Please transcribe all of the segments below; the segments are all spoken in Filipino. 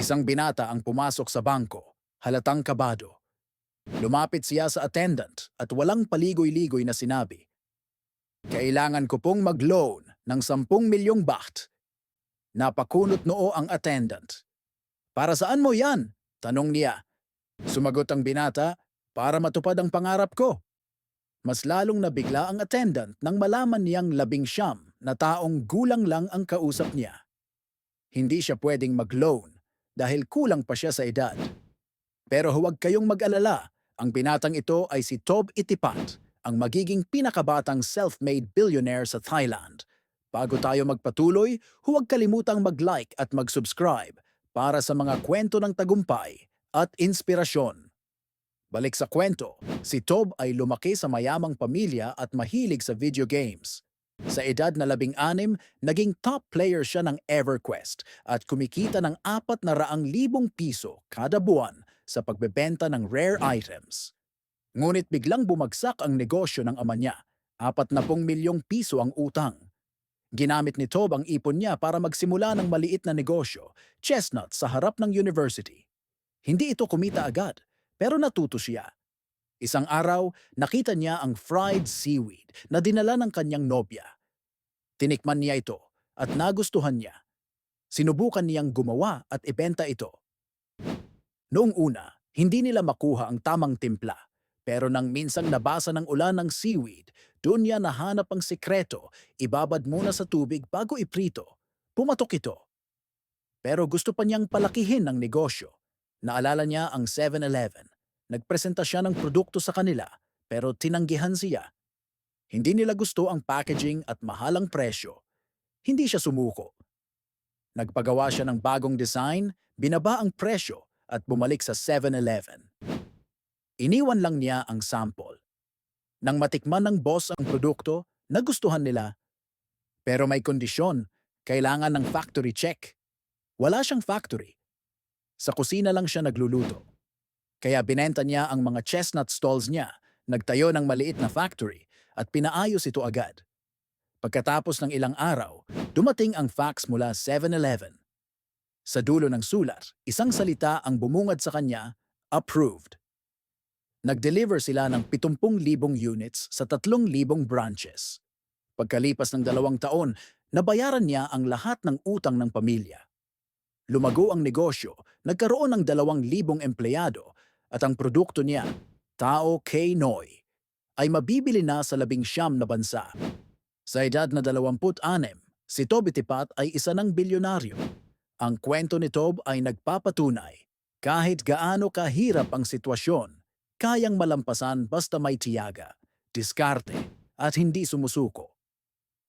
Isang binata ang pumasok sa bangko, halatang kabado. Lumapit siya sa attendant at walang paligoy-ligoy na sinabi, Kailangan ko pong mag-loan ng 10 milyong baht. Napakunot noo ang attendant. Para saan mo yan? Tanong niya. Sumagot ang binata, para matupad ang pangarap ko. Mas lalong nabigla ang attendant nang malaman niyang labing siyam na taong gulang lang ang kausap niya. Hindi siya pwedeng mag-loan dahil kulang pa siya sa edad. Pero huwag kayong mag-alala, ang binatang ito ay si Tob Itipat, ang magiging pinakabatang self-made billionaire sa Thailand. Bago tayo magpatuloy, huwag kalimutang mag-like at mag-subscribe para sa mga kwento ng tagumpay at inspirasyon. Balik sa kwento, si Tob ay lumaki sa mayamang pamilya at mahilig sa video games. Sa edad na labing anim, naging top player siya ng EverQuest at kumikita ng apat na raang libong piso kada buwan sa pagbebenta ng rare items. Ngunit biglang bumagsak ang negosyo ng ama niya. Apat na pong milyong piso ang utang. Ginamit ni Tob ang ipon niya para magsimula ng maliit na negosyo, chestnut sa harap ng university. Hindi ito kumita agad, pero natuto siya. Isang araw, nakita niya ang fried seaweed na dinala ng kanyang nobya. Tinikman niya ito at nagustuhan niya. Sinubukan niyang gumawa at ibenta ito. Noong una, hindi nila makuha ang tamang timpla. Pero nang minsang nabasa ng ulan ng seaweed, doon niya nahanap ang sikreto, ibabad muna sa tubig bago iprito. Pumatok ito. Pero gusto pa niyang palakihin ang negosyo. Naalala niya ang 7-Eleven. Nagpresenta siya ng produkto sa kanila, pero tinanggihan siya. Hindi nila gusto ang packaging at mahalang presyo. Hindi siya sumuko. Nagpagawa siya ng bagong design, binaba ang presyo at bumalik sa 7-Eleven. Iniwan lang niya ang sample. Nang matikman ng boss ang produkto, nagustuhan nila. Pero may kondisyon, kailangan ng factory check. Wala siyang factory. Sa kusina lang siya nagluluto. Kaya binenta niya ang mga chestnut stalls niya, nagtayo ng maliit na factory at pinaayos ito agad. Pagkatapos ng ilang araw, dumating ang fax mula 7-Eleven. Sa dulo ng sulat, isang salita ang bumungad sa kanya, approved. Nag-deliver sila ng 70,000 units sa 3,000 branches. Pagkalipas ng dalawang taon, nabayaran niya ang lahat ng utang ng pamilya. Lumago ang negosyo, nagkaroon ng 2,000 empleyado at ang produkto niya, Tao K. Noy, ay mabibili na sa labing siyam na bansa. Sa edad na 26, si Toby Tipat ay isa ng bilyonaryo. Ang kwento ni Tob ay nagpapatunay, kahit gaano kahirap ang sitwasyon, kayang malampasan basta may tiyaga, diskarte, at hindi sumusuko.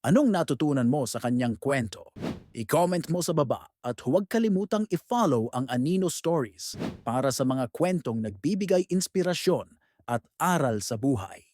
Anong natutunan mo sa kanyang kwento? I-comment mo sa baba at huwag kalimutang i-follow ang Anino Stories para sa mga kwentong nagbibigay inspirasyon at aral sa buhay.